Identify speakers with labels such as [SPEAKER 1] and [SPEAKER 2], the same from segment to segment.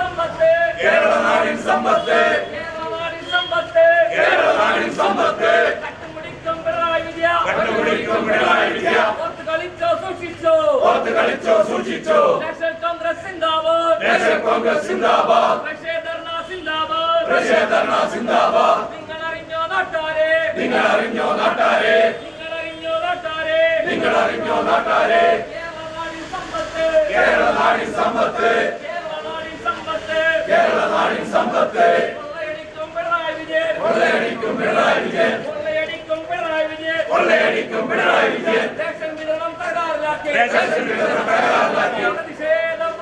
[SPEAKER 1] സമ്പത്ത്.
[SPEAKER 2] കേരള നാടിൻ സമ്പത്ത്
[SPEAKER 1] കേരള നാടിൻ സമ്പത്ത് കട്ടുമുടിക്കും പിണറായി വിജയ
[SPEAKER 2] കണ്ടുപിടിക്കും പിണറായി വിജയ
[SPEAKER 1] ഓർത്ത് കളിച്ചോ സൂക്ഷിച്ചോ. കോൺഗ്രസ് സിന്ദാബാദ്
[SPEAKER 2] നാഷണൽ കോൺഗ്രസ് സിന്ദാബാദ്
[SPEAKER 1] പ്രതിഷേധർണ സിന്ദാബാദ്
[SPEAKER 2] പ്രതിഷേധർണ സിന്ദാബാദ്
[SPEAKER 1] നിങ്ങൾ അറിഞ്ഞോ നാട്ടാരെ
[SPEAKER 2] നിങ്ങൾ അറിഞ്ഞോ നാട്ടാരെ
[SPEAKER 1] നിങ്ങൾ അറിഞ്ഞോ നാട്ടാരെ
[SPEAKER 2] നിങ്ങൾ അറിഞ്ഞോ നാട്ടാരെ
[SPEAKER 1] കേരള നാടിൻ സമ്പത്ത്
[SPEAKER 2] കേരള നാടിൻ സമ്പത്ത്
[SPEAKER 1] കേരള നാടിൻ സമ്പത്ത്
[SPEAKER 2] കേരള നാടിൻ സമ്പത്ത്
[SPEAKER 1] കൊള്ളയടിക്കും പിണറായി വിജയൻ
[SPEAKER 2] കൊള്ളയടിക്കും പിണറായി വിജയൻ
[SPEAKER 1] കൊള്ളയടിക്കും പിണറായി വിജയൻ
[SPEAKER 2] കൊള്ളയടിക്കും പിണറായി വിജയൻ
[SPEAKER 1] റേഷൻ വിതരണം തകരാറിലാക്കി. പ്രതിഷേധം.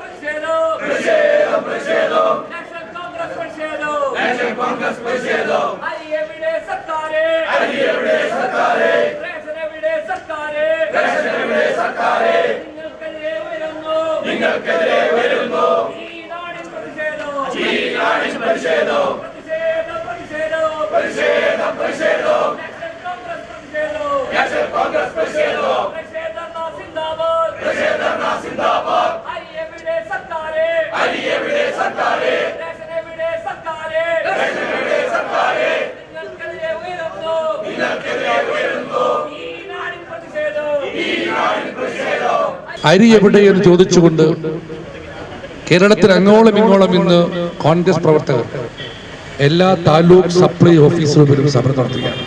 [SPEAKER 1] പ്രതിഷേധം
[SPEAKER 2] പ്രതിഷേധം.
[SPEAKER 1] നാഷണൽ കോൺഗ്രസ് പ്രതിഷേധം.
[SPEAKER 2] നാഷണൽ കോൺഗ്രസ് പ്രതിഷേധം.
[SPEAKER 1] അരി എവിടെ സർക്കാരെ.
[SPEAKER 2] അരി എവിടെ സർക്കാരെ.
[SPEAKER 1] റേഷൻ എവിടെ സർക്കാരെ.
[SPEAKER 2] റേഷൻ എവിടെ സർക്കാരെ.
[SPEAKER 1] നിങ്ങൾക്കെതിരെ ഉയരുന്നു.
[SPEAKER 2] നിങ്ങൾക്കെതിരെ വരുന്നു
[SPEAKER 1] ഈ നാടിൻ പ്രതിഷേധം.
[SPEAKER 2] ഈ നാടിൻ പ്രതിഷേധം
[SPEAKER 1] പ്രതിഷേധം പ്രതിഷേധം
[SPEAKER 2] പ്രതിഷേധം
[SPEAKER 1] നാഷണൽ കോൺഗ്രസ് പ്രതിഷേധം
[SPEAKER 2] നാഷണൽ കോൺഗ്രസ് പ്രതിഷേധം
[SPEAKER 1] പ്രതിഷേധം സിന്ദാബാദ്
[SPEAKER 2] പ്രതിഷേധർണ സിന്ദാബാദ്
[SPEAKER 1] അരി എവിടെ സർക്കാരെ
[SPEAKER 2] അരി എവിടെ സർക്കാരെ
[SPEAKER 1] റേഷൻ എവിടെ സർക്കാരെ
[SPEAKER 2] റേഷൻ എവിടെ സർക്കാരെ
[SPEAKER 1] നിങ്ങൾക്കെതിരെ ഉയരുന്നു
[SPEAKER 2] നിങ്ങൾക്കെതിരെ വരുന്നു
[SPEAKER 1] ഈ നാടിൻ പ്രതിഷേധം
[SPEAKER 2] ഈ നാടിൻ പ്രതിഷേധം
[SPEAKER 3] അരി എവിടെ എന്ന് ചോദിച്ചുകൊണ്ട് കേരളത്തിൽ അങ്ങോളം ഇങ്ങോളം ഇന്ന് കോൺഗ്രസ് പ്രവർത്തകർ എല്ലാ താലൂക്ക് സപ്ലൈ ഓഫീസുകളിലും സമരം നടത്തുകയാണ്.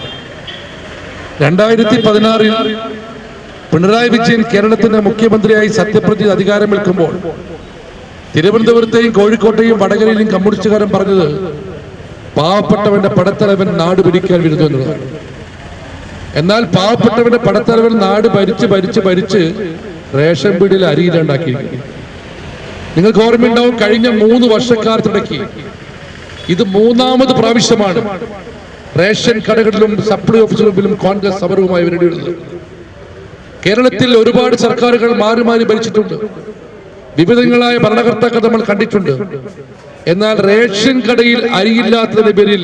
[SPEAKER 3] രണ്ടായിരത്തി പതിനാറിൽ പിണറായി വിജയൻ കേരളത്തിന്റെ മുഖ്യമന്ത്രിയായി സത്യപ്രതിജ്ഞ അധികാരമേൽക്കുമ്പോൾ തിരുവനന്തപുരത്തെയും കോഴിക്കോട്ടെയും വടകരയിലും കമ്മ്യൂണിസ്റ്റുകാരൻ പറഞ്ഞത് പാവപ്പെട്ടവന്റെ പടത്തലവൻ നാട് പിടിക്കാൻ വരുന്നു എന്നുള്ളതാണ്. എന്നാൽ പാവപ്പെട്ടവന്റെ പടത്തലവൻ നാട് ഭരിച്ച് ഭരിച്ച് ഭരിച്ച് റേഷൻ പീടിയിൽ അരിയിലുണ്ടാക്കിയിരിക്കുന്നു നിങ്ങൾക്ക് ഓർമ്മയുണ്ടാവും കഴിഞ്ഞ മൂന്ന് വർഷക്കാലത്തിടയ്ക്ക് ഇത് മൂന്നാമത് പ്രാവശ്യമാണ് റേഷൻ കടകളിലും സപ്ലൈ ഓഫീസുകളിലും കോൺഗ്രസ് സമരവുമായി വരേണ്ടിയിരുന്നത് കേരളത്തിൽ ഒരുപാട് സർക്കാരുകൾ മാറി മാറി ഭരിച്ചിട്ടുണ്ട്. വിവിധങ്ങളായ ഭരണകർത്താക്കൾ നമ്മൾ കണ്ടിട്ടുണ്ട്. എന്നാൽ റേഷൻ കടയിൽ അരിയില്ലാത്തതിന്റെ പേരിൽ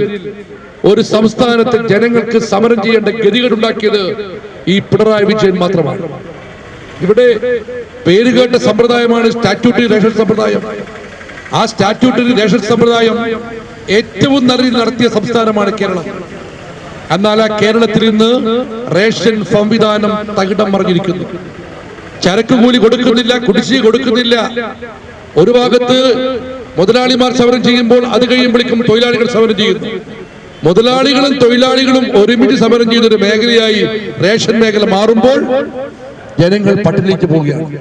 [SPEAKER 3] ഒരു സംസ്ഥാനത്ത് ജനങ്ങൾക്ക് സമരം ചെയ്യേണ്ട ഗതികേടുണ്ടാക്കിയത് ഈ പിണറായി വിജയൻ മാത്രമാണ്. ഇവിടെ പേരുകേട്ട സമ്പ്രദായമാണ് സ്റ്റാറ്റ്യൂട്ടറി റേഷൻ സമ്പ്രദായം. ആ സ്റ്റാറ്റ്യൂട്ടറി റേഷൻ സമ്പ്രദായം ഏറ്റവും നല്ല നടത്തിയ സംസ്ഥാനമാണ് കേരളം. എന്നാൽ ആ കേരളത്തിൽ ഇന്ന് റേഷൻ സംവിധാനം തകിടം മറിഞ്ഞിരിക്കുന്നു. ചരക്ക് കൂലി കൊടുക്കുന്നില്ല കുടിശ്ശിക കൊടുക്കുന്നില്ല. ഒരു ഭാഗത്ത് മുതലാളിമാർ സമരം ചെയ്യുമ്പോൾ അത് കഴിയുമ്പോഴേക്കും തൊഴിലാളികൾ സമരം ചെയ്യുന്നു. മുതലാളികളും തൊഴിലാളികളും ഒരുമിച്ച് സമരം ചെയ്തൊരു മേഖലയായി റേഷൻ മേഖല മാറുമ്പോൾ ജനങ്ങൾ പട്ടിണിലേക്ക് പോവുകയാണ്.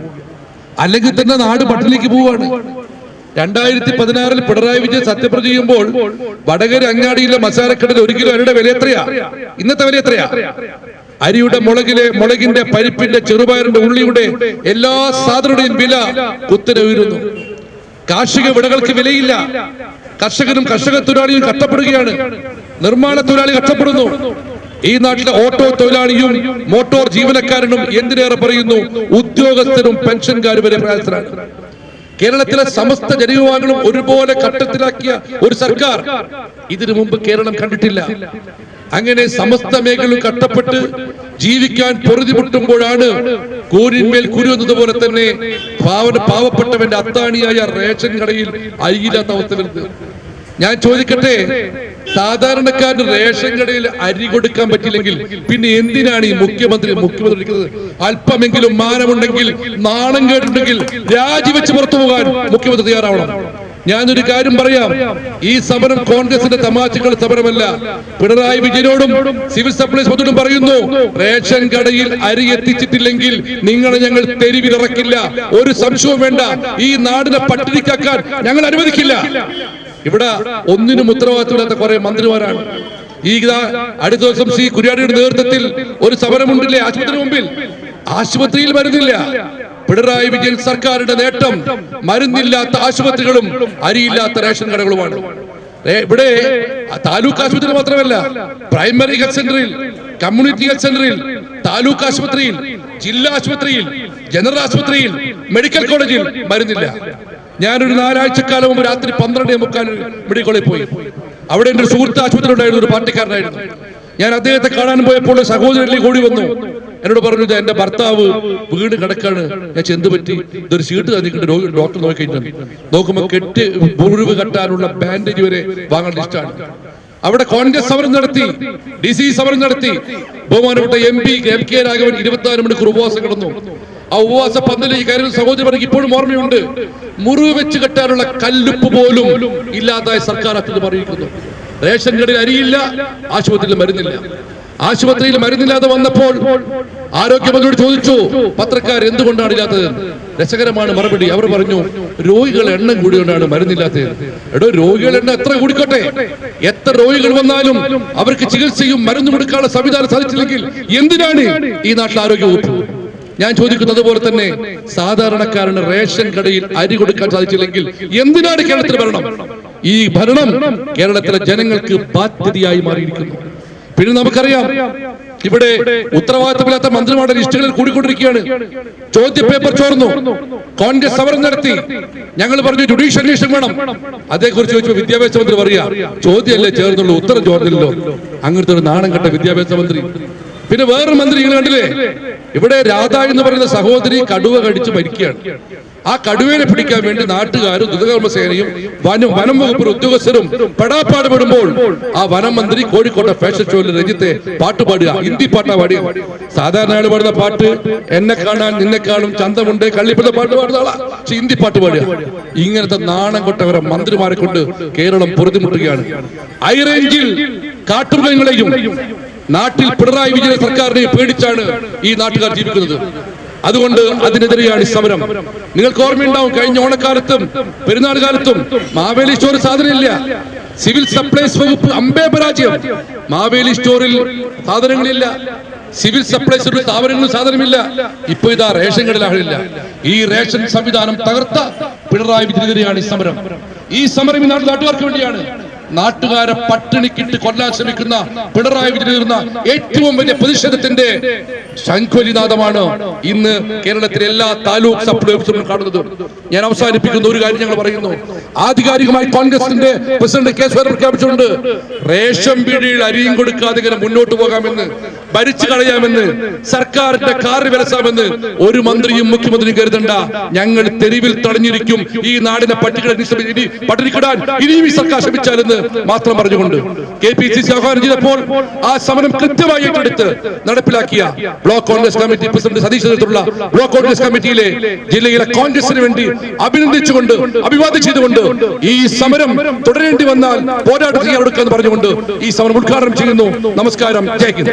[SPEAKER 3] അല്ലെങ്കിൽ തന്നെ നാട് പട്ടിണിലേക്ക് പോവുകയാണ്. രണ്ടായിരത്തി പതിനാറിൽ പിണറായി വിജയൻ സത്യപ്രതി ചെയ്യുമ്പോൾ വടകര അങ്ങാടിയിലെ മസാലക്കടയിൽ ഒരു കിലോ അരിയുടെ വില എത്രയാ? ഇന്നത്തെ വില എത്രയാ? അരിയുടെ മുളകിലെ മുളകിന്റെ പരിപ്പിന്റെ ചെറുപയറിന്റെ ഉള്ളിയുടെ എല്ലാ സാധനങ്ങളുടെയും വില കുത്തിനെ ഉയരുന്നു. കാർഷിക വിളകൾക്ക് വിലയില്ല. കർഷകനും കർഷക തൊഴിലാളിയും കഷ്ടപ്പെടുകയാണ്. നിർമ്മാണ തൊഴിലാളി കഷ്ടപ്പെടുന്നു. ഈ നാട്ടിലെ ഓട്ടോ തൊഴിലാളിയും മോട്ടോർ ജീവനക്കാരനും എന്തിനേറെ പറയുന്നു? ഉദ്യോഗസ്ഥരും പെൻഷൻകാരും വരെ പ്രയാസത്തിലാണ്. കേരളത്തിലെ സമസ്ത ജനവിഭാഗങ്ങളും ഒരുപോലെ ഘട്ടത്തിലാക്കിയ ഒരു സർക്കാർ ഇതിനു മുമ്പ് കേരളം കണ്ടിട്ടില്ല. അങ്ങനെ സമസ്ത മേഖലയും കഷ്ടപ്പെട്ട് ജീവിക്കാൻ പൊറുതിമുട്ടുമ്പോഴാണ് കൂരിന്മേൽ കുരു എന്നതുപോലെ തന്നെ പാവന പാവപ്പെട്ടവന്റെ അത്താണിയായ റേഷൻ കടയിൽ അരിയില്ലാത്ത അവസ്ഥ വരുന്നത്. ഞാൻ ചോദിക്കട്ടെ സാധാരണക്കാരന് റേഷൻ കടയിൽ അരി കൊടുക്കാൻ പറ്റില്ലെങ്കിൽ പിന്നെ എന്തിനാണ് ഈ മുഖ്യമന്ത്രി മുഖ്യമന്ത്രി അല്പമെങ്കിലും മാനമുണ്ടെങ്കിൽ നാണം കേട്ടുണ്ടെങ്കിൽ രാജിവെച്ച് പുറത്തു പോകാൻ മുഖ്യമന്ത്രി തയ്യാറാവണം. ഞാനൊരു കാര്യം പറയാം. ഈ സമരം കോൺഗ്രസിന്റെ തമാശകൾ സമരമല്ല. പിണറായി വിജയനോടും സിവിൽ സപ്ലൈസ് മന്ത്രിയോടും പറയുന്നു റേഷൻ കടയിൽ അരി എത്തിച്ചിട്ടില്ലെങ്കിൽ നിങ്ങളെ ഞങ്ങൾ തെരുവിലിറക്കില്ല. ഒരു സംശയവും വേണ്ട. ഈ നാടിനെ പട്ടിണിക്കാക്കാൻ ഞങ്ങൾ അനുവദിക്കില്ല. ഇവിടെ ഒന്നിനും ഉത്തരവാദിത്തമില്ലാത്ത കുറെ മന്ത്രിമാരാണ്. ഈ അടുത്ത ദിവസം ശ്രീ കുര്യാടിയുടെ നേതൃത്വത്തിൽ ഒരു സമരമുണ്ടില്ലേ? ആശുപത്രി മുമ്പിൽ. ആശുപത്രിയിൽ മരുന്നില്ല പിണറായി വിജയൻ സർക്കാരിന്റെ നേട്ടം മരുന്നില്ലാത്ത ആശുപത്രികളും അരിയില്ലാത്ത റേഷൻ കടകളുമാണ്. ഇവിടെ താലൂക്ക് ആശുപത്രി മാത്രമല്ല പ്രൈമറി ഹെൽത്ത് സെന്ററിൽ കമ്മ്യൂണിറ്റി ഹെൽത്ത് സെന്ററിൽ താലൂക്ക് ആശുപത്രിയിൽ ജില്ലാ ആശുപത്രിയിൽ ജനറൽ ആശുപത്രിയിൽ മെഡിക്കൽ കോളേജിൽ മരുന്നില്ല. ഞാനൊരു നാലാഴ്ചക്കാലം മുമ്പ് രാത്രി പന്ത്രണ്ടേ മുക്കാൽ മെഡിക്കോളിൽ പോയി. അവിടെ എന്റെ ഒരു സുഹൃത്ത് ആശുപത്രി ഉണ്ടായിരുന്നു ഒരു പാർട്ടിക്കാരനായിരുന്നു. ഞാൻ അദ്ദേഹത്തെ കാണാൻ പോയപ്പോൾ സഹോദരനിലേക്ക് കൂടി വന്നു. എന്നോട് പറഞ്ഞു "ഇത് എന്റെ ഭർത്താവ് വീട് കിടക്കാണ്. ഞാൻ ചെന്ത് പറ്റി. ഇതൊരു സീട്ട് തന്നിട്ട് രോഗി ഡോക്ടർ നോക്കിയിട്ടുണ്ട്. നോക്കുമ്പോ നോക്കുമ്പോൾ കെട്ട് മുറിവ് കെട്ടാനുള്ള ബാൻഡേജ് വരെ വാങ്ങാൻ ഇഷ്ടമാണ് അവിടെ കോൺഗ്രസ് സമരം നടത്തി. ഡിസി സമരം നടത്തി. ബഹുമാനപ്പെട്ട M P M K Raghavan ഇരുപത്തിനാല് മണിക്കൂർ ഉപവാസം കിടന്നു. ആ ഉപവാസ പന്തലിൽ ഈ കാര്യം സഹോദരി ഇപ്പോഴും ഓർമ്മയുണ്ട്. മുറിവ് വെച്ച് കെട്ടാനുള്ള കല്ലുപ്പ് പോലും ഇല്ലാതായ സർക്കാർ അത് പറയുന്നു. റേഷൻ കടയിൽ അരിയില്ല ആശുപത്രിയിൽ മരുന്നില്ല. ആശുപത്രിയിൽ മരുന്നില്ലാതെ വന്നപ്പോൾ ആരോഗ്യമന്ത്രിയോട് ചോദിച്ചു പത്രക്കാർ എന്തുകൊണ്ടാണ് ഇല്ലാത്തത്? രസകരമാണ് മറുപടി. അവർ പറഞ്ഞു രോഗികൾ എണ്ണം കൂടിയോണ്ടാണ് മരുന്നില്ലാത്തത്. എടോ രോഗികൾ എണ്ണം എത്ര കൂടിക്കോട്ടെ? എത്ര രോഗികൾ വന്നാലും അവർക്ക് ചികിത്സയും മരുന്നും കൊടുക്കാനുള്ള സംവിധാനം സാധിച്ചില്ലെങ്കിൽ എന്തിനാണ് ഈ നാട്ടിൽ ആരോഗ്യ വകുപ്പ് ഞാൻ ചോദിക്കുന്നത് പോലെ തന്നെ സാധാരണക്കാരന് റേഷൻ കടയിൽ അരി കൊടുക്കാൻ സാധിച്ചില്ലെങ്കിൽ എന്തിനാണ് കേരളത്തിൽ ഭരണം? ഈ ഭരണം കേരളത്തിലെ ജനങ്ങൾക്ക് ബാധ്യതയായി മാറിയിരിക്കുന്നു. പിന്നെ നമുക്കറിയാം ഇവിടെ ഉത്തരവാദിത്തമില്ലാത്ത മന്ത്രിമാരുടെ ലിസ്റ്റുകളിൽ കൂടിക്കൊണ്ടിരിക്കുകയാണ്. ചോദ്യ പേപ്പർ ചോർന്നു. കോൺഗ്രസ് സമരം നടത്തി. ഞങ്ങൾ പറഞ്ഞു ജുഡീഷ്യൽ അന്വേഷണം വേണം. അതേക്കുറിച്ച് ചോദിച്ചു വിദ്യാഭ്യാസ മന്ത്രി പറയാ ചോദ്യമല്ലേ ചേർന്നുള്ളൂ ഉത്തരം ചോർന്നില്ലല്ലോ. അങ്ങനത്തെ ഒരു നാണം കെട്ട വിദ്യാഭ്യാസ മന്ത്രി. പിന്നെ വേറൊരു മന്ത്രി നിങ്ങൾ കണ്ടില്ലേ? ഇവിടെ രാധ എന്ന് പറയുന്ന സഹോദരി കടുവ കടിച്ച് മരിക്കുകയാണ്. ആ കടുവേനെ പിടിക്കാൻ വേണ്ടി നാട്ടുകാരും ദുരിതകർമ്മ സേനയും വനം വനം വകുപ്പ് ഉദ്യോഗസ്ഥരും പെടാപ്പാട് പെടുമ്പോൾ ആ വനം മന്ത്രി കോഴിക്കോട്ടെ ഫാഷൻ ഷോയിൽ രഞ്ജിത്തെ പാട്ട് പാടുക. ഹിന്ദി പാട്ടാ പാടുക സാധാരണ ആൾ പാടുന്ന പാട്ട് എന്നെ കാണാൻ നിന്നെ കാണും ചന്തമുണ്ട് കള്ളിപ്പിള്ള പാട്ട് പാടുന്ന ഹിന്ദി പാട്ട് പാടുക. ഇങ്ങനത്തെ നാണം കൊട്ടവരെ മന്ത്രിമാരെ കൊണ്ട് കേരളം പൊറുതിമുട്ടുകയാണ്. ഹൈറേഞ്ചിൽ കാട്ടുമൃഗങ്ങളെയും നാട്ടിൽ പിണറായി വിജയൻ സർക്കാരിനെ പേടിച്ചാണ് ഈ നാട്ടുകാർ ജീവിക്കുന്നത്. അതുകൊണ്ട് അതിനെതിരെയാണ് സമരം. നിങ്ങൾക്ക് ഓർമ്മയുണ്ടാവും കഴിഞ്ഞ ഓണക്കാലത്തും പെരുന്നാൾ കാലത്തും മാവേലി സ്റ്റോർ സാധനമില്ല. സിവിൽ സപ്ലൈസ് വകുപ്പ് അമ്പേ പരാജയം. മാവേലി സ്റ്റോറിൽ സാധനങ്ങളില്ല. സിവിൽ സപ്ലൈസ് സ്ഥാപനങ്ങളും സാധനമില്ല. ഇപ്പൊ ഇതാ റേഷൻ കടലാളില്ല ഈ റേഷൻ സംവിധാനം തകർത്ത പിണറായി വിജയനെതിരെയാണ് സമരം. ഈ സമരം ഈ നാട്ടിൽ നാട്ടുകാർക്ക് വേണ്ടിയാണ്. നാട്ടുകാരെ പട്ടിണിക്കിട്ട് കൊല്ലാൻ ശ്രമിക്കുന്ന പിണറായി വിജയൻ ഏറ്റവും വലിയ പ്രതിഷേധത്തിന്റെ ശംഖുലിനാഥമാണ് ഇന്ന് കേരളത്തിലെ എല്ലാ താലൂക്ക് സപ്ലൈ ഓഫീസുകളും കാണുന്നത്. ഞാൻ അവസാനിപ്പിക്കുന്ന ഒരു കാര്യം ഞങ്ങൾ പറയുന്നു. ആധികാരികമായി കോൺഗ്രസിന്റെ പ്രസിഡന്റ് കെ സ്വരം പ്രഖ്യാപിച്ചിട്ടുണ്ട്. റേഷൻ പീടിയിൽ അരിയും കൊടുക്കാതെ ഇങ്ങനെ മുന്നോട്ട് പോകാമെന്ന്. ഭരിച്ചു കളയാമെന്ന് സർക്കാരിന്റെ കാറി വിലസാമെന്ന് ഒരു മന്ത്രിയും മുഖ്യമന്ത്രിയും കരുതണ്ട. ഞങ്ങൾ തെരുവിൽ തടഞ്ഞിരിക്കും. ഈ നാടിനെ പട്ടിക പട്ടിണിക്കിടാൻ ഇനിയും ഈ സർക്കാർ ശ്രമിച്ചാലെന്ന് മാത്രം പറഞ്ഞുകൊണ്ട് കെ പി സി സി ആഹ്വാനം ചെയ്തപ്പോൾ ആ സമരം കൃത്യമായി ഏറ്റെടുത്ത് നടപ്പിലാക്കിയ block Congress committee president Satheesh നേതൃത്വത്തിലുള്ള ബ്ലോക്ക് കോൺഗ്രസ് കമ്മിറ്റിയിലെ ജില്ലയിലെ കോൺഗ്രസിന് വേണ്ടി അഭിനന്ദിച്ചുകൊണ്ട് അഭിവാദം ചെയ്തുകൊണ്ട് ഈ സമരം തുടരേണ്ടി വന്നാൽ പോരാട്ടം ചെയ്യാൻ തയ്യാറെടുക്കാന്ന് പറഞ്ഞുകൊണ്ട് ഈ സമരം ഉദ്ഘാടനം ചെയ്യുന്നു. നമസ്കാരം. ജയ് ഹിന്ദ്.